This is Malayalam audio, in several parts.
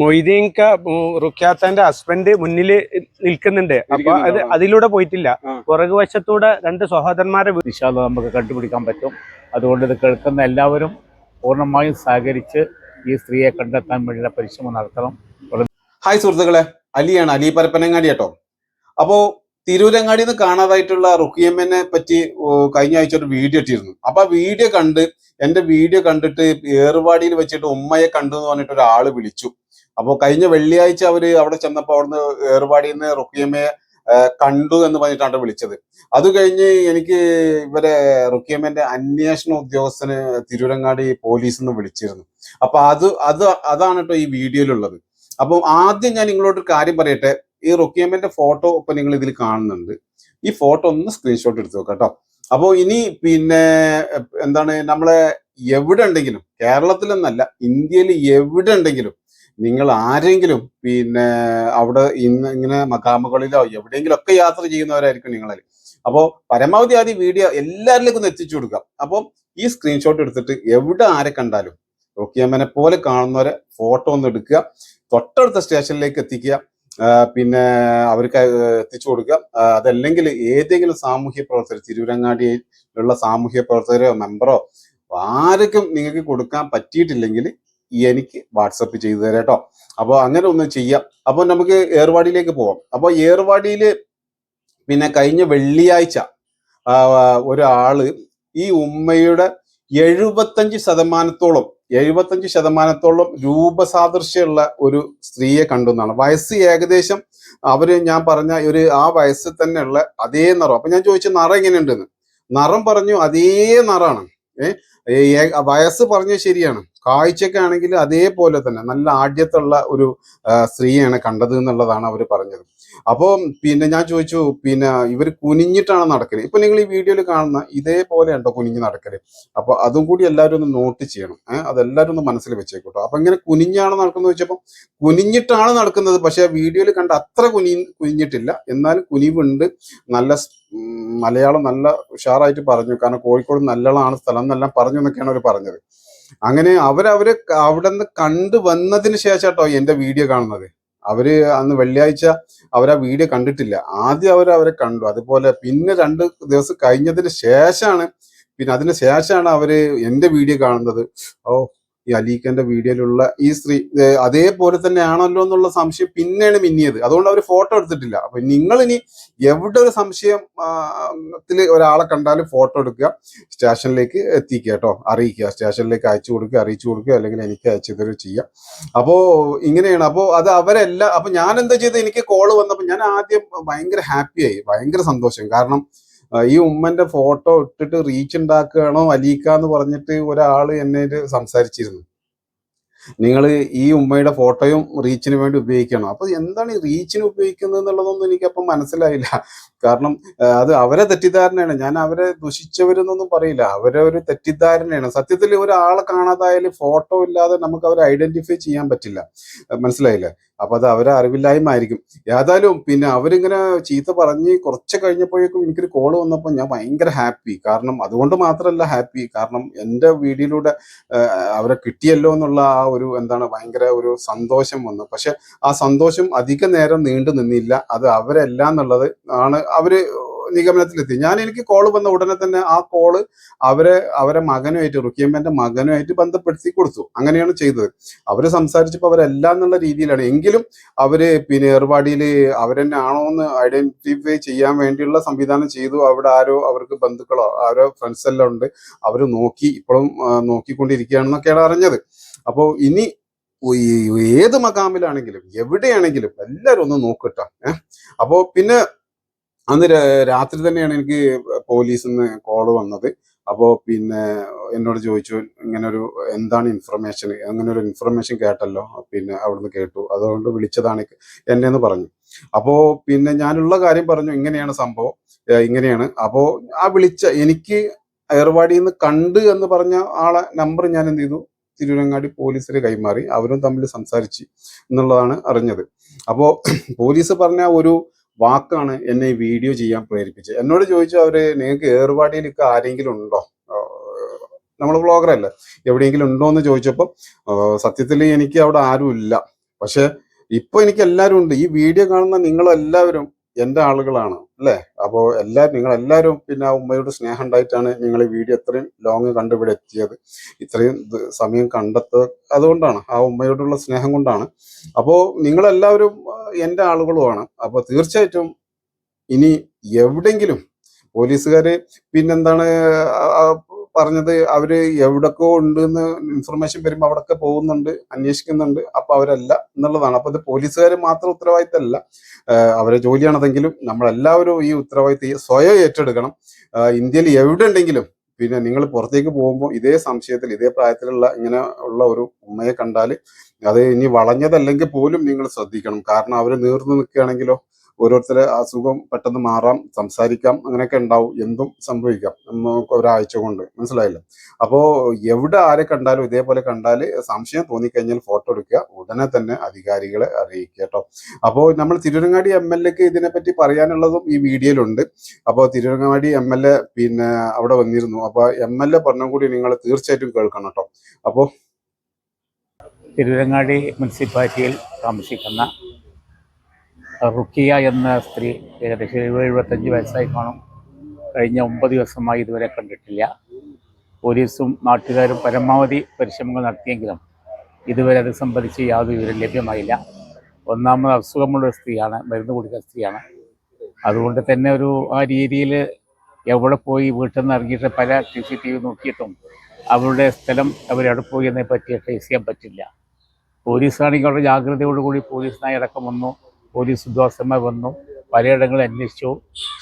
മൊയ്തീൻക റുഖ്യാത്താന്റെ ഹസ്ബൻഡ് മുന്നിൽ നിൽക്കുന്നുണ്ട്. അപ്പൊ അത് അതിലൂടെ പോയിട്ടില്ല. പുറകു വശത്തൂടെ രണ്ട് സഹോദരന്മാരെ വിശാല നമുക്ക് കണ്ടുപിടിക്കാൻ പറ്റും. അതുകൊണ്ട് ഇത് കേൾക്കുന്ന എല്ലാവരും പൂർണമായും സഹകരിച്ച് ഈ സ്ത്രീയെ കണ്ടെത്താൻ വേണ്ടിയുള്ള പരിശ്രമം നടത്തണം. ഹായ് സുഹൃത്തുക്കളെ. അലിയാണ്. അലി പരപ്പനങ്ങാടി കേട്ടോ. അപ്പോ തിരൂരങ്ങാടിന്ന് കാണാതായിട്ടുള്ള റുഖിയമ്മനെ പറ്റി കഴിഞ്ഞ ആഴ്ച ഒരു വീഡിയോ ഇട്ടിരുന്നു. അപ്പൊ ആ വീഡിയോ കണ്ട് എന്റെ വീഡിയോ കണ്ടിട്ട് ഏറുവാടിയിൽ വെച്ചിട്ട് ഉമ്മയെ കണ്ടു എന്ന് പറഞ്ഞിട്ട് ഒരാൾ വിളിച്ചു. അപ്പൊ കഴിഞ്ഞ വെള്ളിയാഴ്ച അവർ അവിടെ ചെന്നപ്പോൾ അവിടുന്ന് ഏറുവാടിയിൽ നിന്ന് റുക്കിയമ്മയെ കണ്ടു എന്ന് പറഞ്ഞിട്ടാണ് വിളിച്ചത്. അത് കഴിഞ്ഞ് എനിക്ക് ഇവരെ റുക്കിയമ്മന്റെ അന്വേഷണ ഉദ്യോഗസ്ഥന് തിരൂരങ്ങാടി പോലീസ് നിന്ന് വിളിച്ചിരുന്നു. അപ്പൊ അത് അത് അതാണ് കേട്ടോ ഈ വീഡിയോയിലുള്ളത്. അപ്പം ആദ്യം ഞാൻ നിങ്ങളോട് ഒരു കാര്യം പറയട്ടെ. ഈ റുക്കിയമ്മന്റെ ഫോട്ടോ ഇപ്പൊ നിങ്ങൾ ഇതിൽ കാണുന്നുണ്ട്. ഈ ഫോട്ടോ ഒന്ന് സ്ക്രീൻഷോട്ട് എടുത്ത് നോക്കാം കേട്ടോ. അപ്പോൾ ഇനി പിന്നെ എന്താണ് നമ്മളെ എവിടെ ഉണ്ടെങ്കിലും കേരളത്തിലെന്നല്ല ഇന്ത്യയിൽ എവിടെ ഉണ്ടെങ്കിലും നിങ്ങൾ ആരെങ്കിലും പിന്നെ അവിടെ ഇന്ന് ഇങ്ങനെ മക്കാമുകളിലോ എവിടെയെങ്കിലും ഒക്കെ യാത്ര ചെയ്യുന്നവരായിരിക്കും നിങ്ങളിൽ. അപ്പോൾ പരമാവധി ആദ്യം വീഡിയോ എല്ലാവരിലേക്കും ഒന്ന് എത്തിച്ചു കൊടുക്കാം അപ്പോൾ ഈ സ്ക്രീൻഷോട്ട് എടുത്തിട്ട് എവിടെ ആരെ കണ്ടാലും റോക്കിയമ്മനെ പോലെ കാണുന്നവരെ ഫോട്ടോ ഒന്ന് എടുക്കുക. തൊട്ടടുത്ത സ്റ്റേഷനിലേക്ക് എത്തിക്കുക. പിന്നെ അവർക്ക് എത്തിച്ചു കൊടുക്കുക. അതല്ലെങ്കിൽ ഏതെങ്കിലും സാമൂഹ്യ പ്രവർത്തകർ തിരൂരങ്ങാടിയിൽ ഉള്ള സാമൂഹ്യ പ്രവർത്തകരോ മെമ്പറോ ആർക്കും നിങ്ങൾക്ക് കൊടുക്കാൻ പറ്റിയിട്ടില്ലെങ്കിൽ എനിക്ക് വാട്സപ്പ് ചെയ്തു തരാം കേട്ടോ. അപ്പോൾ അങ്ങനെ ഒന്ന് ചെയ്യാം. അപ്പോൾ നമുക്ക് ഏർവാടിയിലേക്ക് പോവാം. അപ്പോൾ ഏർവാടിയിൽ പിന്നെ കഴിഞ്ഞ വെള്ളിയാഴ്ച ഒരാൾ ഈ ഉമ്മയുടെ എഴുപത്തഞ്ച് ശതമാനത്തോളം എഴുപത്തഞ്ച് ശതമാനത്തോളം രൂപസാദൃശ്യമുള്ള ഒരു സ്ത്രീയെ കണ്ടു എന്നാണ്. വയസ്സ് ഏകദേശം അവർ ഞാൻ പറഞ്ഞ ഒരു ആ വയസ്സിൽ തന്നെയുള്ള അതേ നിറം. അപ്പൊ ഞാൻ ചോദിച്ചു നിറ എങ്ങനെയുണ്ടെന്ന്? നിറം പറഞ്ഞു അതേ നിറാണ്. ഏഹ് വയസ്സ് പറഞ്ഞത് ശരിയാണ്. കാഴ്ചയൊക്കെ ആണെങ്കിൽ അതേപോലെ തന്നെ നല്ല ആഢ്യത്തുള്ള ഒരു സ്ത്രീയാണ് കണ്ടത് എന്നുള്ളതാണ് അവർ പറഞ്ഞത്. അപ്പോൾ പിന്നെ ഞാൻ ചോദിച്ചു പിന്നെ ഇവർ കുനിഞ്ഞിട്ടാണ് നടക്കൽ. ഇപ്പൊ നിങ്ങൾ ഈ വീഡിയോയിൽ കാണുന്ന ഇതേപോലെ ഉണ്ടോ കുനിഞ്ഞ് നടക്കൽ. അപ്പൊ അതും കൂടി എല്ലാവരും ഒന്ന് നോട്ട് ചെയ്യണം. ഏഹ് അതെല്ലാവരും ഒന്ന് മനസ്സിൽ വെച്ചേക്കോട്ടോ. അപ്പൊ ഇങ്ങനെ കുനിഞ്ഞാണ് നടക്കുന്നത് ചോദിച്ചപ്പോൾ കുനിഞ്ഞിട്ടാണ് നടക്കുന്നത്. പക്ഷെ വീഡിയോയിൽ കണ്ട അത്ര കുനി കുനിഞ്ഞിട്ടില്ല. എന്നാലും കുനിവുണ്ട്. നല്ല മലയാളം നല്ല ഉഷാറായിട്ട് പറഞ്ഞു. കാരണം കോഴിക്കോട് നല്ലതാണ് സ്ഥലം എന്നെല്ലാം പറഞ്ഞു എന്നൊക്കെയാണ് അവർ പറഞ്ഞത്. അങ്ങനെ അവരവര് അവിടെ നിന്ന് കണ്ടു വന്നതിന് ശേഷം കേട്ടോ എന്റെ വീഡിയോ കാണുന്നത്. അവർ അന്ന് വെള്ളിയാഴ്ച അവർ ആ വീഡിയോ കണ്ടിട്ടില്ല. ആദ്യം അവർ അവരെ കണ്ടു. അതുപോലെ പിന്നെ രണ്ട് ദിവസം കഴിഞ്ഞതിന് ശേഷമാണ് പിന്നെ അതിന് ശേഷമാണ് അവർ എന്റെ വീഡിയോ കാണുന്നത്. ഓ ഈ അലീഖന്റെ വീഡിയോയിലുള്ള ഈ സ്ത്രീ അതേപോലെ തന്നെ ആണല്ലോ എന്നുള്ള സംശയം പിന്നെയാണ് മിന്നിയത്. അതുകൊണ്ട് അവർ ഫോട്ടോ എടുത്തിട്ടില്ല. അപ്പൊ നിങ്ങൾ ഇനി എവിടെ ഒരു സംശയം ഒരാളെ കണ്ടാലും ഫോട്ടോ എടുക്കുക സ്റ്റേഷനിലേക്ക് എത്തിക്കുക കേട്ടോ. അറിയിക്കുക. സ്റ്റേഷനിലേക്ക് അയച്ചു കൊടുക്കുക അറിയിച്ചു കൊടുക്കുക അല്ലെങ്കിൽ എനിക്ക് അയച്ചു തരുക ചെയ്യാം. അപ്പോ ഇങ്ങനെയാണ്. അപ്പോ അത് അവരെല്ലാം അപ്പൊ ഞാൻ എന്താ ചെയ്തത്? എനിക്ക് കോൾ വന്നപ്പോൾ ഞാൻ ആദ്യം ഭയങ്കര ഹാപ്പിയായി ഭയങ്കര സന്തോഷം. കാരണം ഈ ഉമ്മന്റെ ഫോട്ടോ ഇട്ടിട്ട് റീച്ച് ഉണ്ടാക്കുകയാണോ അലീക്ക എന്ന് പറഞ്ഞിട്ട് ഒരാൾ എന്നെ സംസാരിച്ചിരുന്നു. നിങ്ങൾ ഈ ഉമ്മയുടെ ഫോട്ടോയും റീച്ചിന് വേണ്ടി ഉപയോഗിക്കണം? അപ്പൊ എന്താണ് ഈ റീച്ചിന് ഉപയോഗിക്കുന്നത് എന്നുള്ളതൊന്നും എനിക്കപ്പം മനസ്സിലായില്ല. കാരണം അത് അവരെ തെറ്റിദ്ധാരണയാണ്. ഞാൻ അവരെ ദുഷിച്ചവരെന്നൊന്നും പറയില്ല. അവരെ ഒരു തെറ്റിദ്ധാരണയാണ്. സത്യത്തിൽ ഒരാളെ കാണാതായാലും ഫോട്ടോ ഇല്ലാതെ നമുക്ക് അവരെ ഐഡന്റിഫൈ ചെയ്യാൻ പറ്റില്ല. മനസ്സിലായില്ല? അപ്പൊ അത് അവരെ അറിവില്ലായ്മ ആയിരിക്കും. ഏതായാലും പിന്നെ അവരിങ്ങനെ ചീത്ത പറഞ്ഞ് കുറച്ച് കഴിഞ്ഞപ്പോഴേക്കും എനിക്കൊരു കോൾ വന്നപ്പോൾ ഞാൻ ഭയങ്കര ഹാപ്പി കാരണം അതുകൊണ്ട് മാത്രമല്ല ഹാപ്പി കാരണം എന്റെ വീഡിയോയിലൂടെ അവരെ കിട്ടിയല്ലോ എന്നുള്ള ആ ഒരു എന്താണ് ഭയങ്കര ഒരു സന്തോഷം വന്നു. പക്ഷെ ആ സന്തോഷം അധിക നേരം നീണ്ടു നിന്നില്ല അത് അവരെല്ലാം എന്നുള്ളത് ആണ് അവർ നിഗമനത്തിലെത്തി. ഞാൻ എനിക്ക് കോൾ വന്ന ഉടനെ തന്നെ ആ കോൾ അവരെ അവരെ മകനുമായിട്ട് റുക്കിയമ്മന്റെ മകനുമായിട്ട് ബന്ധപ്പെടുത്തി കൊടുത്തു. അങ്ങനെയാണ് ചെയ്തത്. അവർ സംസാരിച്ചപ്പോൾ അവരെല്ലാം എന്നുള്ള രീതിയിലാണ്. എങ്കിലും അവർ പിന്നെ ഏർവാടിയിൽ അവരെന്നെ ആണോ എന്ന് ഐഡന്റിഫൈ ചെയ്യാൻ വേണ്ടിയുള്ള സംവിധാനം ചെയ്തു. അവിടെ ആരോ അവർക്ക് ബന്ധുക്കളോ ആരോ ഫ്രണ്ട്സ് എല്ലാം ഉണ്ട്. അവർ നോക്കി ഇപ്പോഴും നോക്കിക്കൊണ്ടിരിക്കുകയാണെന്നൊക്കെയാണ് അറിഞ്ഞത്. അപ്പോൾ ഇനി ഏത് മകാമിലാണെങ്കിലും എവിടെയാണെങ്കിലും എല്ലാവരും ഒന്ന് നോക്കട്ടോ ഏഹ് അപ്പോ പിന്നെ അന്ന് രാത്രി തന്നെയാണ് എനിക്ക് പോലീസിൽ നിന്ന് കോൾ വന്നത്. അപ്പോൾ പിന്നെ എന്നോട് ചോദിച്ചു ഇങ്ങനെ ഒരു എന്താണ് ഇൻഫർമേഷൻ അങ്ങനെ ഒരു ഇൻഫർമേഷൻ കേട്ടല്ലോ? പിന്നെ അവിടുന്ന് കേട്ടു. അതുകൊണ്ട് വിളിച്ചതാണ് എന്നെ എന്ന് പറഞ്ഞു. അപ്പോൾ പിന്നെ ഞാനുള്ള കാര്യം പറഞ്ഞു ഇങ്ങനെയാണ് സംഭവം. ഇങ്ങനെയാണ്. അപ്പോൾ ആ വിളിച്ച എനിക്ക് ഏർവാടിയിൽ നിന്ന് കണ്ട് എന്ന് പറഞ്ഞ ആളെ നമ്പർ ഞാൻ എന്ത് ചെയ്തു? തിരുവനങ്ങാടി പോലീസിന് കൈമാറി. അവരും തമ്മിൽ സംസാരിച്ച് എന്നുള്ളതാണ് അറിഞ്ഞത്. അപ്പോൾ പോലീസ് പറഞ്ഞ ഒരു വാക്കാണ് എന്നെ ഈ വീഡിയോ ചെയ്യാൻ പ്രേരിപ്പിച്ചത്. എന്നോട് ചോദിച്ചു അവർ നിങ്ങൾക്ക് ഏർവാടിയിലൊക്കെ ആരെങ്കിലും ഉണ്ടോ? നമ്മൾ ബ്ലോഗറല്ല എവിടെയെങ്കിലും ഉണ്ടോ എന്ന് ചോദിച്ചപ്പോൾ സത്യത്തിൽ എനിക്ക് അവിടെ ആരും ഇല്ല പക്ഷെ ഇപ്പൊ എനിക്ക് എല്ലാവരും ഉണ്ട്. ഈ വീഡിയോ കാണുന്ന നിങ്ങളെല്ലാവരും എന്റെ ആളുകളാണ് അല്ലേ? അപ്പോൾ എല്ലാവരും നിങ്ങൾ എല്ലാവരും പിന്നെ ആ ഉമ്മയോട് സ്നേഹം ഉണ്ടായിട്ടാണ് നിങ്ങൾ ഈ വീഡിയോ ഇത്രയും ലോങ് കണ്ട് ഇവിടെ എത്തിയത്. ഇത്രയും സമയം കണ്ടെത്തത് അതുകൊണ്ടാണ് ആ ഉമ്മയോടുള്ള സ്നേഹം കൊണ്ടാണ്. അപ്പോൾ നിങ്ങളെല്ലാവരും എന്റെ ആളുകളുമാണ്. അപ്പോൾ തീർച്ചയായിട്ടും ഇനി എവിടെങ്കിലും പോലീസുകാർ പിന്നെന്താണ് പറഞ്ഞത് അവർ എവിടൊക്കെ ഉണ്ട് എന്ന് ഇൻഫർമേഷൻ വരുമ്പോ അവിടൊക്കെ പോകുന്നുണ്ട് അന്വേഷിക്കുന്നുണ്ട്. അപ്പൊ അവരല്ല എന്നുള്ളതാണ്. അപ്പൊ ഇത് പോലീസുകാർ മാത്രം ഉത്തരവാദിത്തമല്ല. അവരെ ജോലിയാണതെങ്കിലും നമ്മളെല്ലാവരും ഈ ഉത്തരവാദിത്തം സ്വയം ഏറ്റെടുക്കണം. ഇന്ത്യയിൽ എവിടെ ഉണ്ടെങ്കിലും പിന്നെ നിങ്ങൾ പുറത്തേക്ക് പോകുമ്പോൾ ഇതേ സംശയത്തിൽ ഇതേ പ്രായത്തിലുള്ള ഇങ്ങനെ ഉള്ള ഒരു ഉമ്മയെ കണ്ടാൽ അത് ഇനി വളഞ്ഞതല്ലെങ്കിൽ പോലും നിങ്ങൾ ശ്രദ്ധിക്കണം. കാരണം അവർ നീർന്നു നിൽക്കുകയാണെങ്കിലോ ഓരോരുത്തരെ അസുഖം പെട്ടെന്ന് മാറാം സംസാരിക്കാം അങ്ങനെയൊക്കെ ഉണ്ടാവും. എന്തും സംഭവിക്കാം. നമുക്ക് ഒരാഴ്ച കൊണ്ട്. മനസ്സിലായില്ല? അപ്പോൾ എവിടെ ആരെ കണ്ടാലും ഇതേപോലെ കണ്ടാൽ സംശയം തോന്നിക്കഴിഞ്ഞാൽ ഫോട്ടോ എടുക്കുക. ഉടനെ തന്നെ അധികാരികളെ അറിയിക്കുക കേട്ടോ. അപ്പോൾ നമ്മൾ തിരുവനങ്ങാടി എം എൽ എക്ക് ഇതിനെപ്പറ്റി പറയാനുള്ളതും ഈ വീഡിയോയിലുണ്ട്. അപ്പോൾ തിരുവനങ്ങാടി എം എൽ എ പിന്നെ അവിടെ വന്നിരുന്നു. അപ്പോൾ എം എൽ എ പറഞ്ഞും കൂടി നിങ്ങൾ തീർച്ചയായിട്ടും കേൾക്കണം കേട്ടോ. അപ്പോൾ തിരുവരങ്ങാടി മുനിസിപ്പാലിറ്റിയിൽ താമസിക്കുന്ന റുക്കിയ എന്ന സ്ത്രീ ഏകദേശം എഴുപത് എഴുപത്തഞ്ച് വയസ്സായി കാണും. കഴിഞ്ഞ ഒമ്പത് ദിവസമായി ഇതുവരെ കണ്ടിട്ടില്ല. പോലീസും നാട്ടുകാരും പരമാവധി പരിശ്രമങ്ങൾ നടത്തിയെങ്കിലും ഇതുവരെ അത് സംബന്ധിച്ച് യാതൊരു വിവരം ലഭ്യമായില്ല. ഒന്നാമത് അസുഖമുള്ള സ്ത്രീയാണ് മരുന്ന് കുടിക്കുന്ന സ്ത്രീയാണ്. അതുകൊണ്ട് തന്നെ ഒരു ആ രീതിയിൽ എവിടെ പോയി വീട്ടിൽ നിന്ന് ഇറങ്ങിയിട്ട് പല ടി സി ടി വി നോക്കിയിട്ടും അവരുടെ സ്ഥലം അവരെവിടെ പോയി എന്നതിനെ പറ്റി ട്രേസ് ചെയ്യാൻ പറ്റില്ല. പോലീസാണെങ്കിൽ അവരുടെ ജാഗ്രതയോടുകൂടി പോലീസിനായി അടക്കം വന്നു. പോലീസ് ഉദ്യോഗസ്ഥന്മാർ വന്നു പലയിടങ്ങളിൽ അന്വേഷിച്ചു.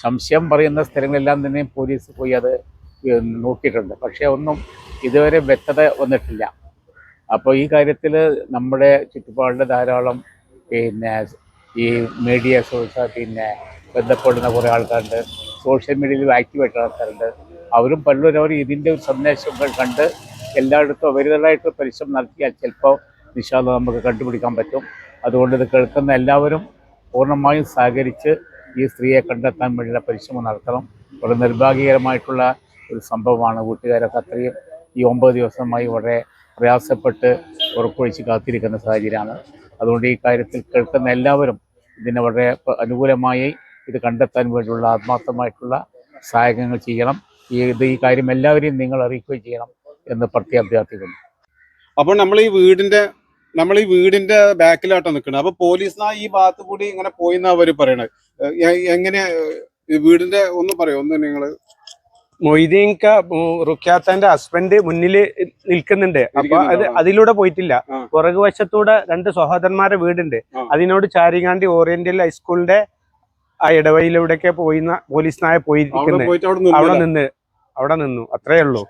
സംശയം പറയുന്ന സ്ഥലങ്ങളെല്ലാം തന്നെ പോലീസ് പോയി അത് നോക്കിയിട്ടുണ്ട്. പക്ഷേ ഒന്നും ഇതുവരെ വ്യക്തത വന്നിട്ടില്ല. അപ്പോൾ ഈ കാര്യത്തിൽ നമ്മുടെ ചുറ്റുപാടിൽ ധാരാളം പിന്നെ ഈ മീഡിയ സോഴ്സ് പിന്നെ ബന്ധപ്പെടുന്ന കുറേ ആൾക്കാരുണ്ട്. സോഷ്യൽ മീഡിയയിൽ ആക്റ്റീവായിട്ടുള്ള ആൾക്കാരുണ്ട്. അവരും പലരും അവർ ഇതിന്റെ ഒരു സന്ദേശങ്ങൾ കണ്ട് എല്ലായിടത്തും അവരുടേതായിട്ട് പരിശ്രമം നടത്തിയാൽ ചിലപ്പോൾ നിശാദം നമുക്ക് കണ്ടുപിടിക്കാൻ പറ്റും. അതുകൊണ്ട് ഇത് കേൾക്കുന്ന എല്ലാവരും പൂർണമായും സഹകരിച്ച് ഈ സ്ത്രീയെ കണ്ടെത്താൻ വേണ്ടിയുള്ള പരിശ്രമം നടത്തണം. വളരെ നിർഭാഗ്യകരമായിട്ടുള്ള ഒരു സംഭവമാണ്. വീട്ടുകാരൊക്കെ അത്രയും ഈ ഒമ്പത് ദിവസമായി വളരെ പ്രയാസപ്പെട്ട് ഉറപ്പൊഴിച്ച് കാത്തിരിക്കുന്ന സാഹചര്യമാണ്. അതുകൊണ്ട് ഈ കാര്യത്തിൽ കേൾക്കുന്ന എല്ലാവരും ഇതിനെ വളരെ അനുകൂലമായി ഇത് കണ്ടെത്താൻ വേണ്ടിയുള്ള ആത്മാർത്ഥമായിട്ടുള്ള സഹായങ്ങൾ ചെയ്യണം. ഈ ഇത് ഈ കാര്യം എല്ലാവരെയും നിങ്ങൾ അറിയിക്കുകയും ചെയ്യണം എന്ന് പ്രത്യേകം അഭ്യർത്ഥിക്കുന്നു അപ്പോൾ നമ്മൾ ഈ വീടിന്റെ നമ്മൾ ഈ വീടിന്റെ ബാക്കിലോട്ടാണ് നിൽക്കുന്നത് അപ്പൊ പോലീസ് ഈ ഭാഗത്ത് കൂടി ഇങ്ങനെ പോയി എന്നാ അവർ പറയണത് എങ്ങനെ വീടിന്റെ ഒന്ന് പറയോ ഒന്ന് നിങ്ങൾ. മൊയ്തീൻക റുഖ്യാത്താന്റെ ഹസ്ബൻഡ് മുന്നിൽ നിൽക്കുന്നുണ്ട്. അപ്പൊ അത് അതിലൂടെ പോയിട്ടില്ല. പുറകു പുറകുവശത്തൂടെ രണ്ട് സഹോദരന്മാരുടെ വീടുണ്ട്. അതിനോട് ചാരിങ്ങാണ്ടി ഓറിയന്റൽ ഹൈസ്കൂളിന്റെ ആ ഇടവയിലൂടെയൊക്കെ പോയി പോലീസ് നായ അവിടെ പോയിരിക്കുന്നത് അവിടെ നിന്ന്. അവിടെ നിന്നു. അത്രേ ഉള്ളൂ.